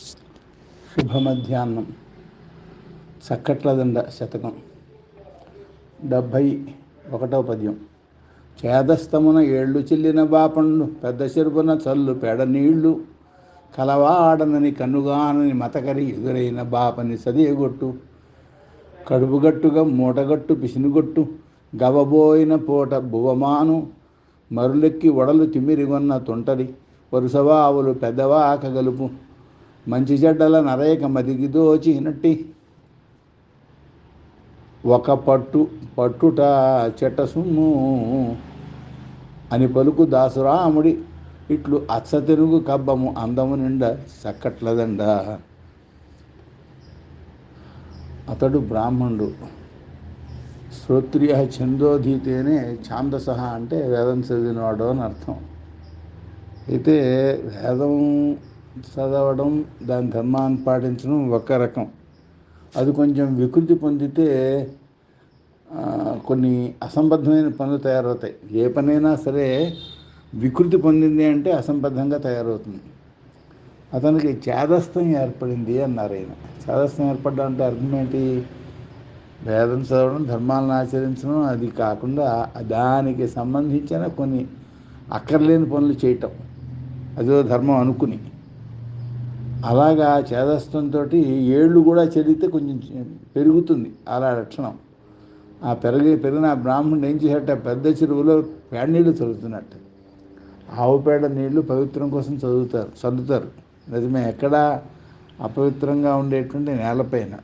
శుభ మధ్యాహ్నం చక్కట్లదండ శతకం. డెబ్భై ఒకటవ పద్యం. చేదస్తమున ఏళ్ళు చిల్లిన బాపండు పెద్ద చెరుపున చల్లు పెడ నీళ్ళు కలవాడనని కనుగానని మతకరి ఎదురైన బాపని సదియగొట్టు కడుపుగట్టుగా మూటగట్టు పిసినుగొట్టు గవబోయిన పూట భువమాను మరులెక్కి వడలు తిమ్మిరిగొన్న తొంటరి వరుసవావులు పెద్దవాక గలుపు మంచి చెడ్డల నరేక మదిగి దోచినట్టి ఒక పట్టు పట్టుట చెట్ట సుమ్ము అని పలుకు దాసురాముడి. ఇట్లు అచ్చతెరుగు కబ్బము అందము నిండా చక్కట్లదండ. అతడు బ్రాహ్మణుడు. శ్రోత్రియ ఛందోధీతేనే ఛాందస అంటే వేదం చదివినవాడు అని అర్థం. అయితే వేదం చదవడం దాని ధర్మాన్ని పాటించడం ఒక రకం. అది కొంచెం వికృతి పొందితే కొన్ని అసంబద్ధమైన పనులు తయారవుతాయి. ఏ పనైనా సరే వికృతి పొందింది అంటే అసంబద్ధంగా తయారవుతుంది. అతనికి చేదస్థం ఏర్పడింది అన్నారు ఆయన. చేదస్థం ఏర్పడ్డా అంటే అర్థం ఏంటి? వేదం చదవడం ధర్మాలను ఆచరించడం అది కాకుండా దానికి సంబంధించిన కొన్ని అక్కర్లేని పనులు చేయటం. అదో ధర్మం అనుకుని. అలాగా చేదస్థంతో ఏళ్ళు కూడా చదివితే కొంచెం పెరుగుతుంది అలా లక్షణం. ఆ పెరిగి పెరిగిన ఆ బ్రాహ్మణుడు ఏం చేసేట పెద్ద చెరువులో పేడ నీళ్ళు చదువుతున్నట్టు ఆవు పేడ నీళ్ళు పవిత్రం కోసం చదువుతారు చల్లుతారు నిజమే ఎక్కడా అపవిత్రంగా ఉండేటువంటి నేలపైన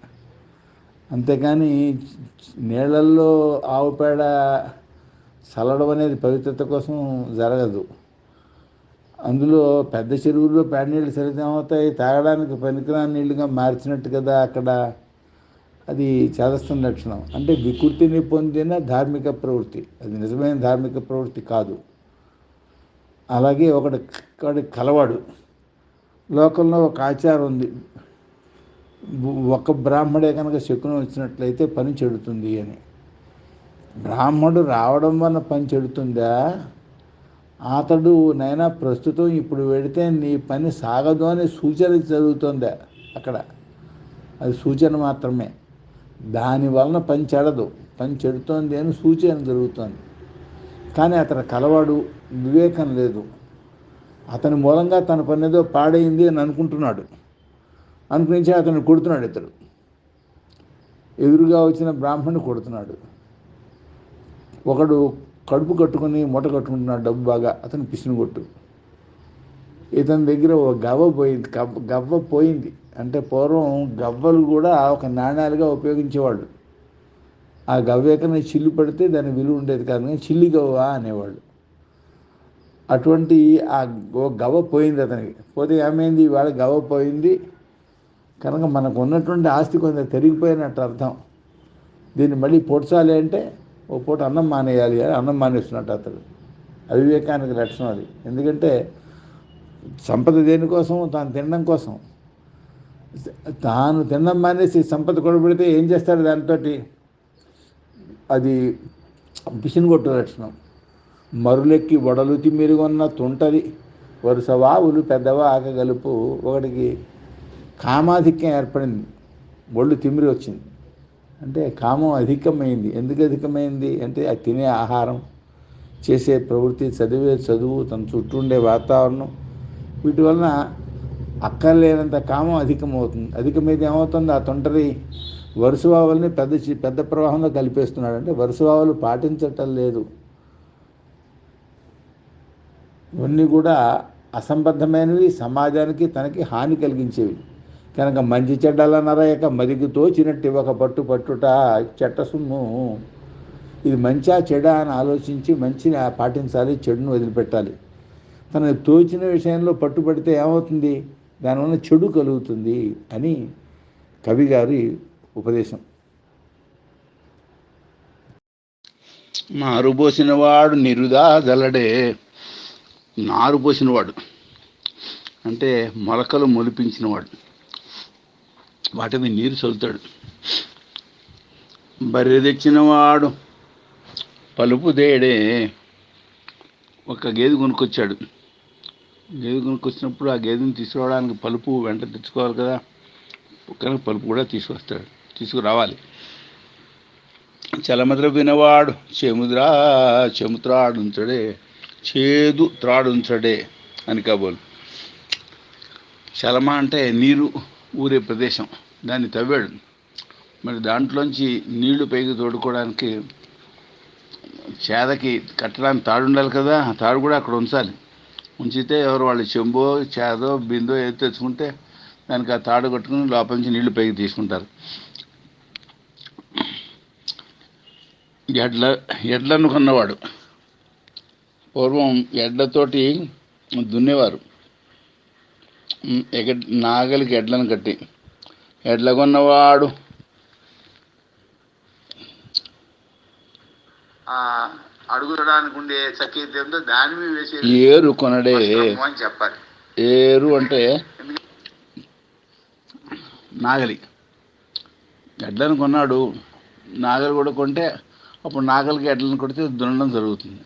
అంతేకాని నీళ్ళల్లో ఆవు పేడ చల్లడం అనేది పవిత్రత కోసం జరగదు. అందులో పెద్ద చెరువుల్లో పేడ నీళ్ళు చల్లితే తాగడానికి పనికిరాని నీళ్ళుగా మార్చినట్టు కదా అక్కడ. అది చేదస్థం లక్షణం. అంటే వికృతిని పొందిన ధార్మిక ప్రవృత్తి. అది నిజమైన ధార్మిక ప్రవృత్తి కాదు. అలాగే ఒకటి ఒకటి కలవాడు. లోకంలో ఒక ఆచారం ఉంది. ఒక బ్రాహ్మడే కనుక శకునం వచ్చినట్లయితే పని చెడుతుంది అని. బ్రాహ్మడు రావడం వల్ల పని చెడుతుందా? అతడు నైనా ప్రస్తుతం ఇప్పుడు వెడితే నీ పని సాగదు అని సూచన చదువుతుందా అక్కడ. అది సూచన మాత్రమే. దాని వలన పని చెడదు. పని చెడుతోంది అని సూచన జరుగుతోంది. కానీ అతను కలవాడు వివేకం లేదు. అతని మూలంగా తన పని ఏదో పాడైంది అని అనుకుంటున్నాడు. అనుకునించి అతను కొడుతున్నాడు ఇతడు. ఎదురుగా వచ్చిన బ్రాహ్మణుడు కొడుతున్నాడు. ఒకడు కడుపు కట్టుకుని మూట కట్టుకుంటున్నాడు డబ్బు బాగా అతను పిసిని కొట్టు. ఇతని దగ్గర ఒక గవ్వ పోయింది గవ్వ గవ్వ పోయింది. అంటే పూర్వం గవ్వలు కూడా ఒక నాణ్యాలుగా ఉపయోగించేవాళ్ళు. ఆ గవ్వేకని చిల్లు పడితే దాని విలువ ఉండేది కాదు కానీ చిల్లి గవ్వ అనేవాళ్ళు. అటువంటి ఆ గవ్వ పోయింది అతనికి. పోతే ఏమైంది? ఇవాళ గవ్వ పోయింది. కనుక మనకు ఉన్నటువంటి ఆస్తి కొంత తరిగిపోయినట్టు అర్థం. దీన్ని మళ్ళీ పొడ్చాలి అంటే ఓ పూట అన్నం మానేయాలి అని అన్నం మానేస్తున్నట్టు అతడు. అవివేకానికి లక్షణం అది. ఎందుకంటే సంపద దేనికోసం తాను తినడం కోసం. తాను తినడం మానేసి సంపద కొడబడితే ఏం చేస్తాడు దాంతో అది పిసినగొట్టు లక్షణం. మరులెక్కి వడలు తిమ్మిరిగొన్న తుంటది వరుస వావులు పెద్దవా ఆకగలుపు. ఒకటికి కామాధిక్యం ఏర్పడింది. ఒళ్ళు తిమ్మిరి వచ్చింది. అంటే కామం అధికమైంది. ఎందుకు అధికమైంది? అంటే అది తినే ఆహారం చేసే ప్రవృత్తి చదివే చదువు తన చుట్టూ ఉండే వాతావరణం. వీటి వలన అక్కర్లేనంత కామం అధికమవుతుంది. అధికమైతే ఏమవుతుంది? ఆ తొంటరి వరుసవావుల్ని పెద్ద పెద్ద ప్రవాహంలో కలిపేస్తున్నాడు. అంటే వరుసవావులు పాటించటం లేదు. ఇవన్నీ కూడా అసంబద్ధమైనవి. సమాజానికి తనకి హాని కలిగించేవి. కనుక మంచి చెడ్డల నరయక మదిగి తోచినట్టు ఒక పట్టు పట్టుట చెట్ట సుమ్ము ఇది మంచా చెడా అని ఆలోచించి మంచిని పాటించాలి చెడును వదిలిపెట్టాలి. తనకు తోచిన విషయంలో పట్టుబడితే ఏమవుతుంది? దానివల్ల చెడు కలుగుతుంది అని కవి గారి ఉపదేశం. నారుపోసినవాడు నిరుదా జలడే నారు పోసినవాడు. అంటే మొలకలు మొలిపించినవాడు. వాటిని నీరు చల్లుతాడు. బర్రె తెచ్చినవాడు పలుపు దేడే ఒక గేదె కొనుక్కొచ్చాడు. గేదె కొనుక్కొచ్చినప్పుడు ఆ గేదెని తీసుకురావడానికి పలుపు వెంట తెచ్చుకోవాలి కదా. కనుక పలుపు కూడా తీసుకొస్తాడు. తీసుకురావాలి. చలమద్ర వినవాడు చెముద్రా చెముత్రాడుంచడే చేదు త్రాడుంచడే అని కాబోలు. చలమ అంటే నీరు. ఊరే ప్రదేశం. దాన్ని తవ్వాడు. మరి దాంట్లోంచి నీళ్ళు పైకి తోడుకోవడానికి చేదకి కట్టడానికి తాడు ఉండాలి కదా ఆ తాడు కూడా అక్కడ ఉంచాలి. ఉంచితే ఎవరు వాళ్ళు చెంబో చేదో బిందో ఏదో తెచ్చుకుంటే దానికి ఆ తాడు కట్టుకుని లోపల నుంచి నీళ్ళు పైకి తీసుకుంటారు. ఎడ్ల ఎడ్లను కొన్నవాడు. పూర్వం ఎడ్లతోటి దున్నేవారు. ఎగ నాగలికి ఎడ్లను కట్టి. ఎడ్ల కొన్నవాడు. అడుగుడానికి ఉండే దాని మీద వేసే ఏరు కొనడే. అని చెప్పాలి. ఏరు అంటే నాగలి. ఎడ్లను కొన్నాడు. నాగలి కూడా కొంటే అప్పుడు నాగలికి ఎడ్లను కొడితే దున్నడం జరుగుతుంది.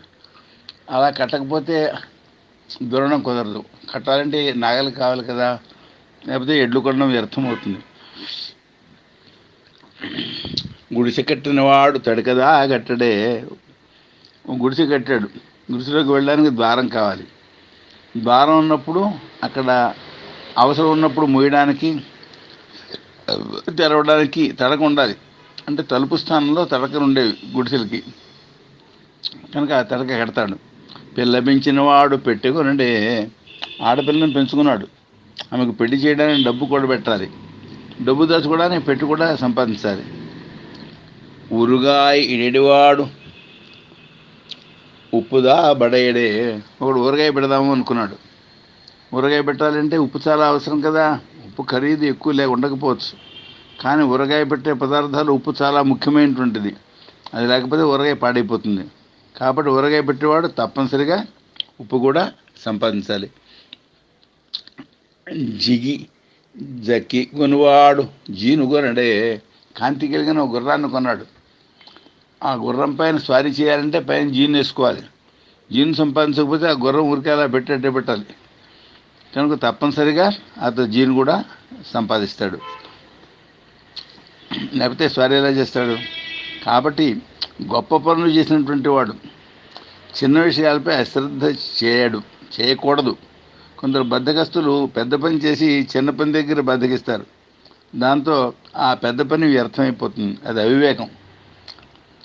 అలా కట్టకపోతే దూరడం కుదరదు. కట్టాలంటే నాగలి కావాలి కదా. లేకపోతే ఎడ్లు కొనడం వ్యర్థం అవుతుంది గుడిసె కట్టిన వాడు తడకదా కట్టడే. గుడిసె కట్టాడు. గుడిసెలోకి వెళ్ళడానికి ద్వారం కావాలి. ద్వారం ఉన్నప్పుడు అక్కడ అవసరం ఉన్నప్పుడు మూయడానికి తెరవడానికి తడక ఉండాలి. అంటే తలుపు స్థానంలో తడకలు ఉండేవి గుడిసెలకి. కనుక ఆ తడక కడతాడు. పిల్ల పెంచినవాడు పెట్టుకునండి ఆడపిల్లని పెంచుకున్నాడు. ఆమెకు పెళ్ళి చేయడానికి డబ్బు కూడా పెట్టాలి. డబ్బు దాచుకోవడానికి పెట్టి కూడా సంపాదించాలి. ఉరుగాయి ఇడేడివాడు. ఉప్పుదా బడేడే. ఒకడు ఊరగాయ పెడదాము అనుకున్నాడు. ఊరగాయ పెట్టాలంటే ఉప్పు చాలా అవసరం కదా. ఉప్పు ఖరీదు ఎక్కువ లే ఉండకపోవచ్చు. కానీ ఊరగాయ పెట్టే పదార్థాలు ఉప్పు చాలా ముఖ్యమైనటువంటిది. అది లేకపోతే ఊరగాయ పాడైపోతుంది. కాబట్టి ఊరగాయ పెట్టేవాడు తప్పనిసరిగా ఉప్పు కూడా సంపాదించాలి. జిగి జక్కి కొనువాడు జీను కాంతి కలిగిన ఒక గుర్రాన్ని కొన్నాడు. ఆ గుర్రం పైన స్వారీ చేయాలంటే పైన జీన్ వేసుకోవాలి. జీన్ సంపాదించకపోతే ఆ గుర్రం ఊరికే అలా పెట్టేట్టే పెట్టాలి. కనుక తప్పనిసరిగా అతను జీన్ కూడా సంపాదిస్తాడు. లేకపోతే స్వారీ ఎలా చేస్తాడు? కాబట్టి గొప్ప పనులు చేసినటువంటి వాడు. చిన్న విషయాలపై అశ్రద్ధ చేయడు చేయకూడదు. కొందరు బద్దకస్తులు పెద్ద పని చేసి చిన్న పని దగ్గర బద్దకిస్తారు. దాంతో ఆ పెద్ద పని వ్యర్థమైపోతుంది. అది అవివేకం.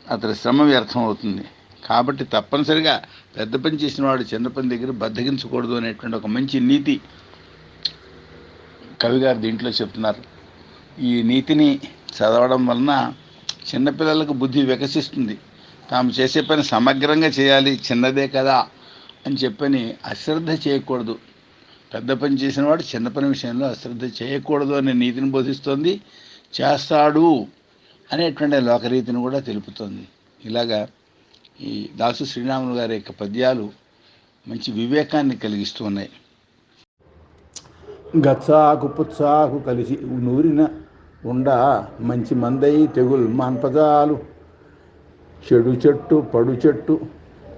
అతని శ్రమ వ్యర్థం అవుతుంది కాబట్టి తప్పనిసరిగా పెద్ద పని చేసిన వాడు చిన్న పని దగ్గర బద్దగించకూడదు అనేటువంటి ఒక మంచి నీతి కవిగారు దీంట్లో చెప్తున్నారు. ఈ నీతిని చదవడం వలన చిన్నపిల్లలకు బుద్ధి వికసిస్తుంది. తాము చేసే పని సమగ్రంగా చేయాలి చిన్నదే కదా అని చెప్పని అశ్రద్ధ చేయకూడదు. పెద్ద పని చేసిన వాడు చిన్న పని విషయంలో అశ్రద్ధ చేయకూడదు అనే నీతిని బోధిస్తోంది. చేస్తాడు అనేటువంటి లోకరీతిని కూడా తెలుపుతోంది. ఇలాగా ఈ దాసు శ్రీరాములు గారి యొక్క పద్యాలు మంచి వివేకాన్ని కలిగిస్తూ ఉన్నాయి. గచ్చాకు పుచ్చాకు కలిసి నూరిన ఉండ మంచి మందై తెగుల్ మాన్పజాలు. చెడు చెట్టు పడు చెట్టు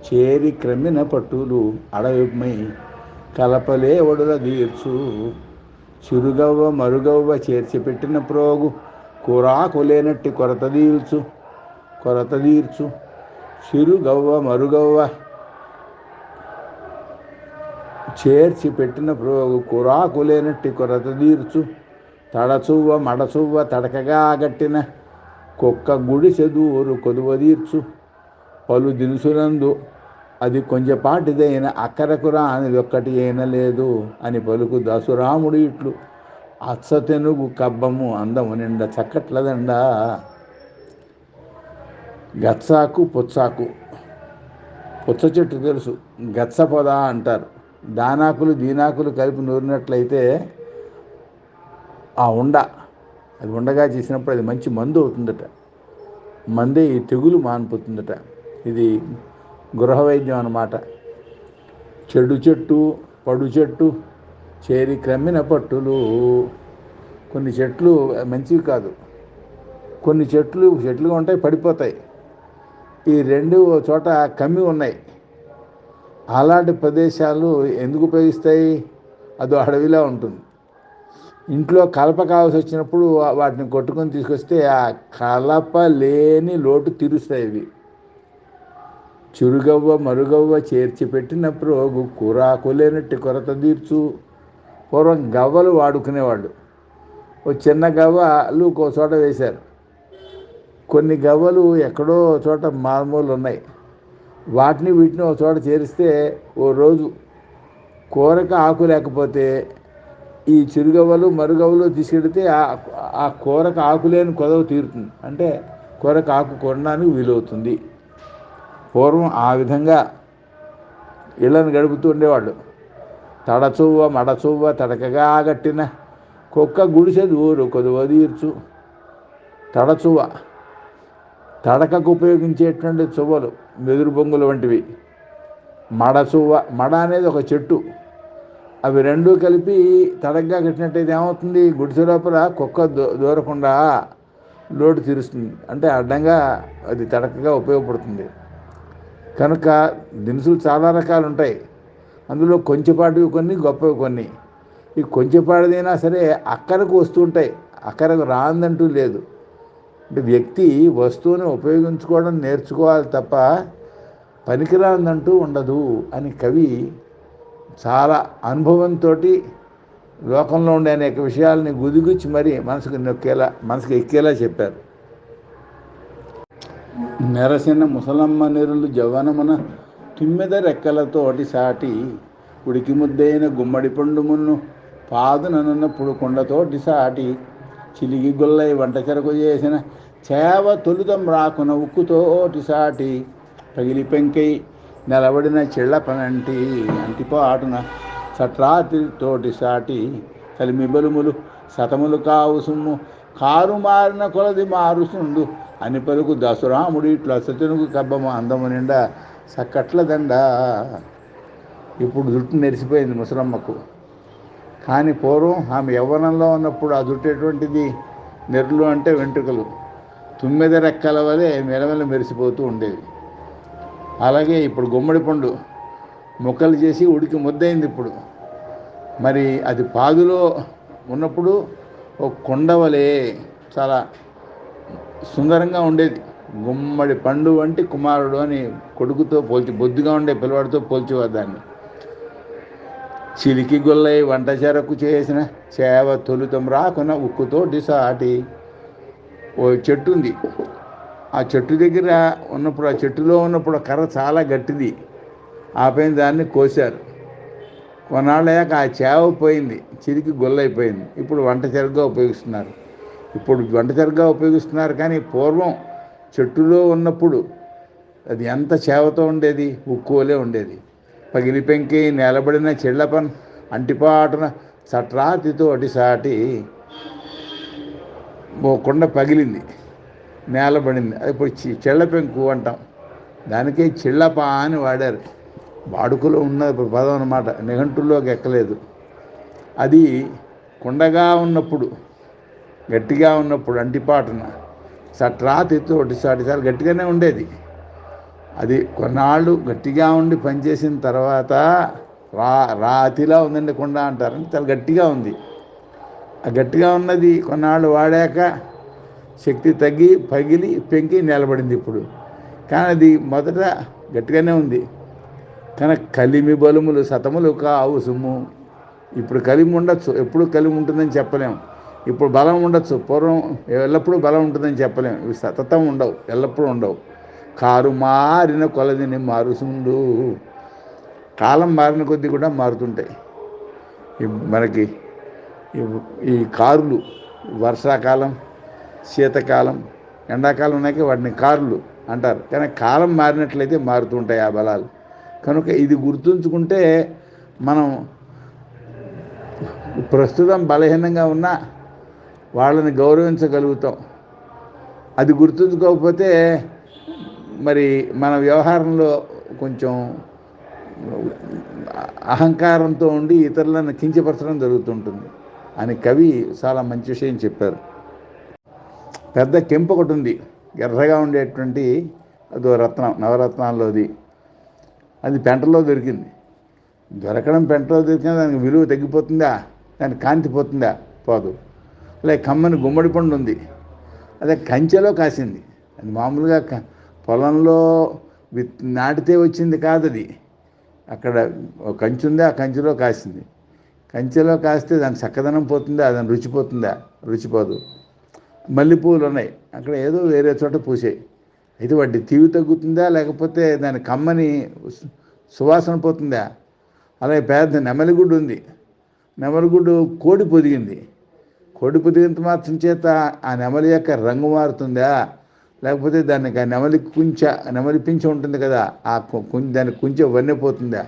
చేరి క్రమిన పట్టులు అడవిమై కలపలే ఒడుల తీర్చు. చిరుగవ్వ మరుగవ్వ చేర్చి పెట్టిన ప్రోగు కూరాకు లేనట్టి కొరత తీర్చు కొరత తీర్చు. చిరుగవ్వ మరుగవ్వ చేర్చి పెట్టిన ప్రోగు కురాకు లేనట్టి కొరత తీర్చు. తడచువ్వ మడచువ్వ తడకగా గట్టిన కుక్క గుడి చదువురు కొదువ తీర్చు. పలు దినుసులందు అది కొంచెపాటిదైన అక్కరకు అని ఒక్కటి అయిన లేదు అని పలుకు దసురాముడు ఇట్లు. అచ్చతెనుగు కబ్బము అందము నిండా చక్కట్లదండా గచ్చాకు పుచ్చాకు. పుచ్చ చెట్టు తెలుసు. గచ్చ పొద అంటారు. దానాకులు దీనాకులు కలిపి నూరినట్లయితే ఆ ఉండ. అది ఉండగా చేసినప్పుడు అది మంచి మందు అవుతుందట. మందే ఈ తెగులు మానిపోతుందట. ఇది గృహ వైద్యం అన్నమాట. చెడు చెట్టు పడు చెట్టు చేరి క్రమ్మిన పట్టులు. కొన్ని చెట్లు మంచివి కాదు. కొన్ని చెట్లు చెట్లుగా ఉంటాయి పడిపోతాయి. ఈ రెండు ఓ చోట కమ్మి ఉన్నాయి. అలాంటి ప్రదేశాలు ఎందుకు ఉపయోగిస్తాయి? అదో అడవిలా ఉంటుంది. ఇంట్లో కలప కావాల్సి వచ్చినప్పుడు వాటిని కొట్టుకొని తీసుకొస్తే ఆ కలప లేని లోటు తీరుస్తాయి ఇవి. చురుగవ్వ మరుగవ్వ చేర్చి పెట్టిన ప్రోగు కూరాకు లేనట్టు కొరత తీర్చు. పూర్వం గవ్వలు వాడుకునేవాళ్ళు. ఓ చిన్న గవ్వలు ఒక చోట వేశారు. కొన్ని గవ్వలు ఎక్కడో చోట మామూలు ఉన్నాయి. వాటిని వీటిని ఒక చోట చేరిస్తే ఓ రోజు కూరకు ఆకు లేకపోతే ఈ చిరుగవ్వలు మరుగవ్వలు తీసుకెడితే ఆ- ఆ కూరకు ఆకులేని కొదవ తీరుతుంది. అంటే కూరకు ఆకు కొనడానికి వీలవుతుంది. పూర్వం ఆ విధంగా ఇళ్ళను గడుపుతూ ఉండేవాళ్ళు. తడచువ్వ మడచువ్వ తడకగా గట్టిన కుక్క గుడిసేది ఊరు కొదువ తీర్చు. తడచువ్వ. తడకకు ఉపయోగించేటువంటి చువ్వలు మెదురు బొంగులు వంటివి. మడచువ్వ. మడ అనేది ఒక చెట్టు. అవి రెండూ కలిపి తడగ్గా కట్టినట్టయితే ఏమవుతుంది? గుడిసె లోపల కుక్క దూ దూరకుండా లోటు తీరుస్తుంది. అంటే అడ్డంగా అది తడకగా ఉపయోగపడుతుంది. కనుక దినుసులు చాలా రకాలు ఉంటాయి అందులో కొంచెపాటివి కొన్ని గొప్పవి కొన్ని. ఈ కొంచెపాటిదైనా సరే అక్కరకు వస్తుంటాయి అక్కరకు రాందంటూ లేదు. అంటే వ్యక్తి వస్తువుని ఉపయోగించుకోవడం నేర్చుకోవాలి తప్ప పనికిరాందంటూ ఉండదు అని కవి చాలా అనుభవంతో లోకంలో ఉండే అనేక విషయాలని గుదిగుచ్చి మరీ మనసుకు నొక్కేలా మనసుకు ఎక్కేలా చెప్పారు. నెరసిన ముసలమ్మ నిరులు జవనమున తుమ్మిద రెక్కలతోటి సాటి ఉడికి ముద్దైన గుమ్మడి పండుమును పాదుననున్నప్పుడు కొండతోటి సాటి చిలిగి గొల్లై వంట చెరకు చేసిన చేవ తొలుతం రాకున ఉక్కుతోటి సాటి పగిలి పెంకై నిలబడిన చెళ్ళ పనంటి అంటిపాటున సట్రాతి తోటి సాటి కలిమిబలుములు సతములు కావు సుమ్ము. కారు మారిన కొలది మారుసుండు అని పలుకు దసురాముడు ఇట్లా సతునుకు కబ్బము అందము నిండా సక్కట్ల దండ. ఇప్పుడు జుట్టు నెరిసిపోయింది ముసలమ్మకు. కానీ పూర్వం ఆమె యవ్వనంలో ఉన్నప్పుడు ఆ జుట్టు ఎటువంటిది? నెర్లు అంటే వెంట్రుకలు. తుమ్మెద రెక్కల వలె మెలమెల మెరిసిపోతూ ఉండేవి. అలాగే ఇప్పుడు గుమ్మడి పండు ముక్కలు చేసి ఉడికి ముద్దయింది ఇప్పుడు. మరి అది పాదులో ఉన్నప్పుడు ఒక కొండవలే చాలా సుందరంగా ఉండేది. గుమ్మడి పండు వంటి కుమారుడు అని కొడుకుతో పోల్చి బొద్దుగా ఉండే పిల్లవాడితో పోల్చేవారు దాన్ని. చిలికి గొల్లై వంట చెరకు చేసిన సేవ తొలుతం రాకున ఉక్కుతోటి సాటి ఓ చెట్టు ఉంది. ఆ చెట్టు దగ్గర ఉన్నప్పుడు ఆ చెట్టులో ఉన్నప్పుడు ఆ కర్ర చాలా గట్టిది. ఆపైన దాన్ని కోశారు. కొన్నాళ్ళయ్యాక ఆ చేవ పోయింది. చిరికి గొల్లైపోయింది. ఇప్పుడు వంట చెరుగ్గా ఉపయోగిస్తున్నారు. ఇప్పుడు వంట చెరుగ్గా ఉపయోగిస్తున్నారు కానీ పూర్వం చెట్టులో ఉన్నప్పుడు అది ఎంత చేవతో ఉండేది? ఉక్కువలే ఉండేది. పగిలి పెంకి నిలబడిన చెళ్ళపన్ అంటిపాటున సట్రాతితో అటిసాటి ఓ కొండ పగిలింది. నేలబడింది అది ఇప్పుడు చి- చెళ్ళ పెంకు అంటాం. దానికే చిళ్ళప అని వాడారు. వాడుకలో ఉన్న పదం అన్నమాట. నిఘంటుల్లోకి ఎక్కలేదు. అది కుండగా ఉన్నప్పుడు గట్టిగా ఉన్నప్పుడు అంటిపాటున సట్రాతితో ఒకటిసారి చాలా గట్టిగానే ఉండేది. అది కొన్నాళ్ళు గట్టిగా ఉండి పనిచేసిన తర్వాత రా రాతిలా ఉందండి కుండ అంటారని చాలా గట్టిగా ఉంది. ఆ గట్టిగా ఉన్నది కొన్నాళ్ళు వాడాక శక్తి తగ్గి పగిలి పెంకి నిలబడింది ఇప్పుడు. కానీ అది మొదట గట్టిగానే ఉంది. కానీ కలిమి బలుములు సతములు కావు సుమ్ము. ఇప్పుడు కలిమి ఉండొచ్చు. ఎప్పుడు కలిమి ఉంటుందని చెప్పలేం. ఇప్పుడు బలం ఉండొచ్చు. పూర్వం ఎల్లప్పుడూ బలం ఉంటుందని చెప్పలేం. ఇవి సతతం ఉండవు. ఎల్లప్పుడూ ఉండవు. కారు మారిన కొలదిని మారుసుండు. కాలం మారిన కొద్దీ కూడా మారుతుంటాయి. మనకి ఈ కారులు వర్షాకాలం శీతకాలం ఎండాకాలం ఉన్నాక వాటిని కార్లు అంటారు. కానీ కాలం మారినట్లయితే మారుతూ ఉంటాయి ఆ బలాలు. కనుక ఇది గుర్తుంచుకుంటే మనం ప్రస్తుతం బలహీనంగా ఉన్నా వాళ్ళని గౌరవించగలుగుతాం. అది గుర్తుంచుకోకపోతే మరి మన వ్యవహారంలో కొంచెం అహంకారంతో ఉండి ఇతరులను కించపరచడం జరుగుతుంటుంది. అని కవి చాలా మంచి విషయం చెప్పారు. పెద్ద కెంపు ఒకటి ఉంది ఎర్రగా ఉండేటువంటి అదో రత్నం నవరత్నాల్లోది. అది పెంటలో దొరికింది. దొరకడం పెంటలో దొరికినా దానికి విలువ తగ్గిపోతుందా? దానికి కాంతి పోతుందా? పోదు. అలాగే కమ్మని గుమ్మడి పండు ఉంది అదే కంచెలో కాసింది. అది మామూలుగా క- పొలంలో విత్ నాటితే వచ్చింది కాదు అది అక్కడ ఒక కంచె ఉంది ఆ కంచెలో కాసింది. కంచెలో కాస్తే దాని చక్కదనం పోతుందా? దాని రుచిపోతుందా రుచిపోదు మల్లెపూలు ఉన్నాయి. అక్కడ ఏదో వేరే చోట పూసాయి. అయితే వాటి తీవి తగ్గుతుందా? లేకపోతే దాని కమ్మని సువాసన పోతుందా? అలాగే పెద్ద నెమలిగుడ్డు ఉంది. నెమలిగుడ్డు కోడి పొదిగింది. కోడి పొదిగినంత మాత్రం చేత ఆ నెమలి యొక్క రంగు మారుతుందా? లేకపోతే దానికి ఆ నెమలి కుంచ నెమలి పింఛ ఉంటుంది కదా ఆ దాని కుంచె వన్నెపోతుందా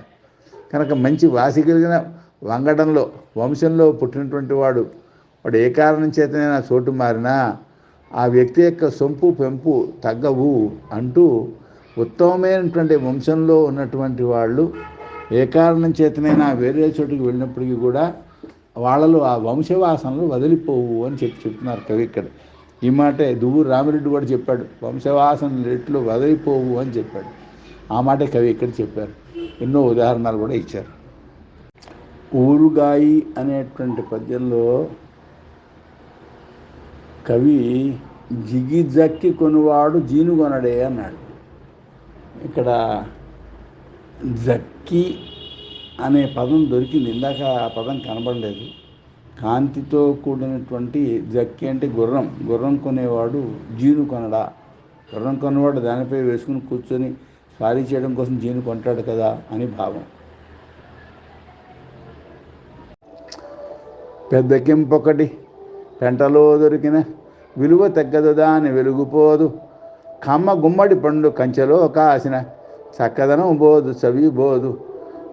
కనుక మంచి వాసి కలిగిన వంగడంలో వంశంలో పుట్టినటువంటి వాడు వాడు ఏ కారణం చేతనైనా చోటు మారినా ఆ వ్యక్తి యొక్క సొంపు పెంపు తగ్గవు అంటూ ఉత్తమమైనటువంటి వంశంలో ఉన్నటువంటి వాళ్ళు ఏ కారణం చేతనైనా వేరే చోటుకి వెళ్ళినప్పటికీ కూడా వాళ్ళలో ఆ వంశవాసనలు వదిలిపోవు అని చెప్పి చెప్తున్నారు కవి ఇక్కడ. ఈ మాటే దువ్వూరు రామిరెడ్డి కూడా చెప్పాడు వంశవాసనలు రెట్లు వదిలిపోవు అని చెప్పాడు. ఆ మాటే కవి ఇక్కడ చెప్పారు. ఎన్నో ఉదాహరణలు కూడా ఇచ్చారు. ఊరుగాయి అనేటువంటి పద్యంలో కవి జిగి జక్కి కొనువాడు జీనుగొనడే అన్నాడు. ఇక్కడ జక్కి అనే పదం దొరికింది. ఇందాక ఆ పదం కనబడలేదు. కాంతితో కూడినటువంటి జక్కి అంటే గుర్రం. గుర్రం కొనేవాడు జీను కొనడా గుర్రం కొనేవాడు దానిపై వేసుకుని కూర్చొని స్వారీ చేయడం కోసం జీను కొంటాడు కదా అని భావం. పెద్ద కెంపొకటి పెంటలో దొరికిన విలువ తగ్గదు దాని వెలుగుపోదు. కమ్మ గుమ్మడి పండు కంచెలో కాసిన చక్కదనం బోదు చవి బోదు.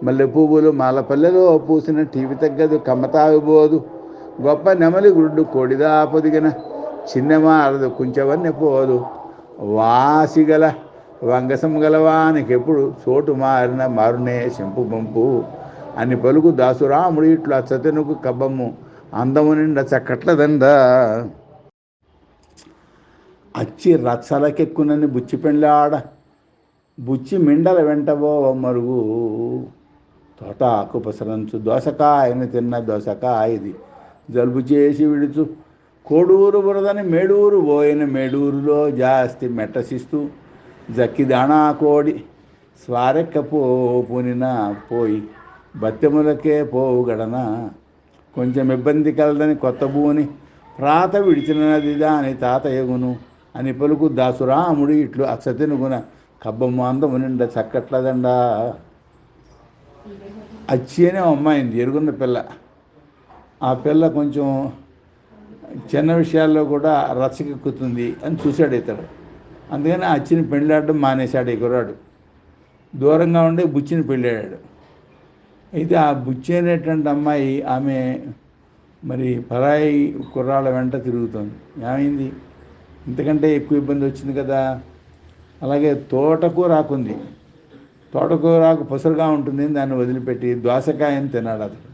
మల్లె పువ్వులు మాలపల్లెలో పూసిన టీవీ తగ్గదు కమ్మ తాగుబోదు గొప్ప నెమలి గుడ్డు కోడిదా పొదిగిన చిన్నమారదు కుంచెవన్నె పోదు. వాసిగల వంగసం గలవానికెప్పుడు చోటు మారిన మారునే చెంపు పంపు. అని పలుకు దాసురాముడు ఇట్లా అచ్చతెనుకు కబ్బమ్ము అందము నిండా చక్కట్ల దండ అచ్చి రచ్చలకెక్కునని బుచ్చి పెండ్లాడ. బుచ్చి మిండల వెంటబో మరుగు. తోట ఆకు పసరంచు దోసకాయని తిన్న దోసకాయ ఇది జలుబు చేసి విడుచు. కోడూరు బురదని మేడూరు పోయిన మేడూరులో జాస్తి మెట్టసిస్తూ. జక్కిదాణా కోడి స్వారెక్క పోనిన పోయి. బత్తెములకే పోవు గడన. కొంచెం ఇబ్బంది కలదని కొత్త భూని ప్రాత విడిచినదిదా అని తాత ఎగును అని పలుకు దాసురాముడు ఇట్లు అచ్చతినుగున కబ్బమ్మ అందము నిండా చక్కట్లేదండా. అచ్చేనే అమ్మాయింది ఎరుగున్న పిల్ల. ఆ పిల్ల కొంచెం చిన్న విషయాల్లో కూడా రచ్చకెక్కుతుంది అని చూశాడు ఇతడు. అందుకని అచ్చిని పెళ్ళాడడం మానేశాడు ఈ కుర్రాడు. దూరంగా ఉండి బుచ్చిని పెళ్ళాడాడు. అయితే ఆ బుచ్చి అనేటువంటి అమ్మాయి ఆమె మరి పరాయి కుర్రాళ్ళ వెంట తిరుగుతుంది. ఏమైంది? ఇంతకంటే ఎక్కువ ఇబ్బంది వచ్చింది కదా. అలాగే తోటకూరాకుంది తోటకూరాకు పసురుగా ఉంటుంది దాన్ని వదిలిపెట్టి దోసకాయని తినాడు అతను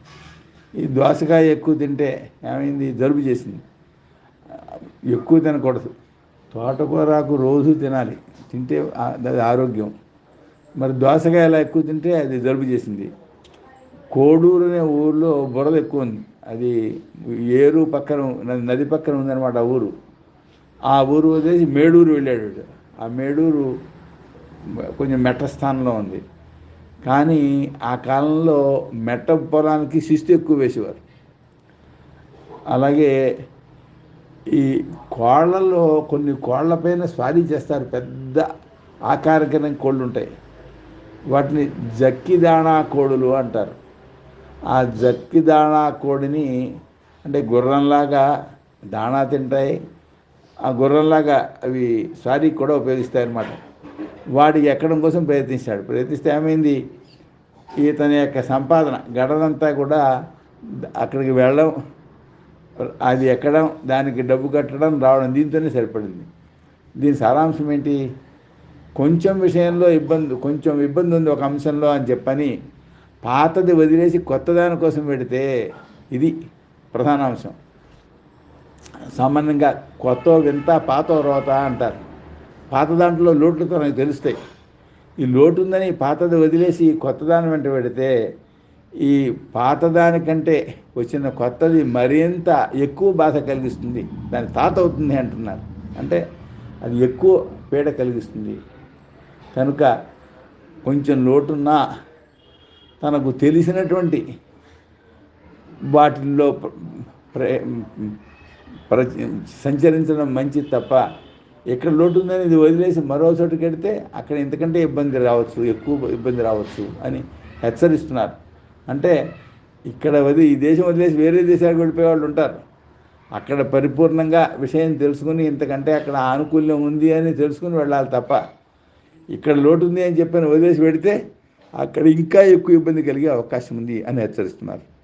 ఈ దోసకాయ ఎక్కువ తింటే ఏమైంది? జలుబు చేసింది. ఎక్కువ తినకూడదు. తోటకూరాకు రోజు తినాలి. తింటే అది ఆరోగ్యం. మరి దోసకాయ ఎలా ఎక్కువ తింటే అది జలుబు చేసింది. కోడూరు అనే ఊర్లో బురద ఎక్కువ ఉంది. అది ఏరు పక్కన నది- పక్కన ఉందన్నమాట ఆ ఊరు. ఆ ఊరు వదిలేసి మేడూరు వెళ్ళాడు ఆ మేడూరు కొంచెం మెట్ట స్థానంలో ఉంది. కానీ ఆ కాలంలో మెట్ట పొలానికి శిస్తు ఎక్కువ వేసేవారు. అలాగే ఈ కోళ్ళల్లో కొన్ని కోళ్ళపైన స్వారీ చేస్తారు. పెద్ద ఆకారకరమైన కోళ్ళు ఉంటాయి వాటిని జక్కిదాణా కోడులు అంటారు. ఆ జక్కి దాణా కోడిని అంటే గుర్రంలాగా దాణా తింటాయి. ఆ గుర్రంలాగా అవి సారీ కూడా ఉపయోగిస్తాయన్నమాట. వాడికి ఎక్కడం కోసం ప్రయత్నిస్తాడు. ప్రయత్నిస్తే ఏమైంది? ఇతని యొక్క సంపాదన గడనంతా కూడా అక్కడికి వెళ్ళడం అది ఎక్కడం దానికి డబ్బు కట్టడం రావడం దీంతోనే సరిపడింది. దీని సారాంశం ఏంటి? కొంచెం విషయంలో ఇబ్బంది కొంచెం ఇబ్బంది ఉంది ఒక అంశంలో అని చెప్పని పాతది వదిలేసి కొత్తదాని కోసం పెడితే ఇది ప్రధాన అంశం. సామాన్యంగా కొత్త వింత పాత రోత అంటారు. పాత దాంట్లో లోట్లతో నాకు తెలుస్తాయి. ఈ లోటు ఉందని పాతది వదిలేసి కొత్తదాని వెంట పెడితే ఈ పాతదానికంటే వచ్చిన కొత్తది మరింత ఎక్కువ బాధ కలిగిస్తుంది. దాని తాత అవుతుంది అంటున్నారు. అంటే అది ఎక్కువ పీడ కలిగిస్తుంది. కనుక కొంచెం లోటున్నా తనకు తెలిసినటువంటి వాటిల్లో ప్ర- ప్ర- సంచరించడం మంచి తప్ప ఎక్కడ లోటు ఉందని ఇది వదిలేసి మరో చోటుకి వెడితే అక్కడ ఇంతకంటే ఇబ్బంది రావచ్చు ఎక్కువ ఇబ్బంది రావచ్చు అని హెచ్చరిస్తున్నారు. అంటే ఇక్కడ వదిలి ఈ దేశం వదిలేసి వేరే దేశాలకు వెళ్ళిపోయే వాళ్ళు ఉంటారు. అక్కడ పరిపూర్ణంగా విషయం తెలుసుకుని ఇంతకంటే అక్కడ ఆనుకూల్యం ఉంది అని తెలుసుకుని వెళ్ళాలి తప్ప ఇక్కడ లోటు ఉంది అని చెప్పని వదిలేసి పెడితే అక్కడ ఇంకా ఎక్కువ ఇబ్బంది కలిగే అవకాశం ఉంది అని హెచ్చరిస్తున్నారు.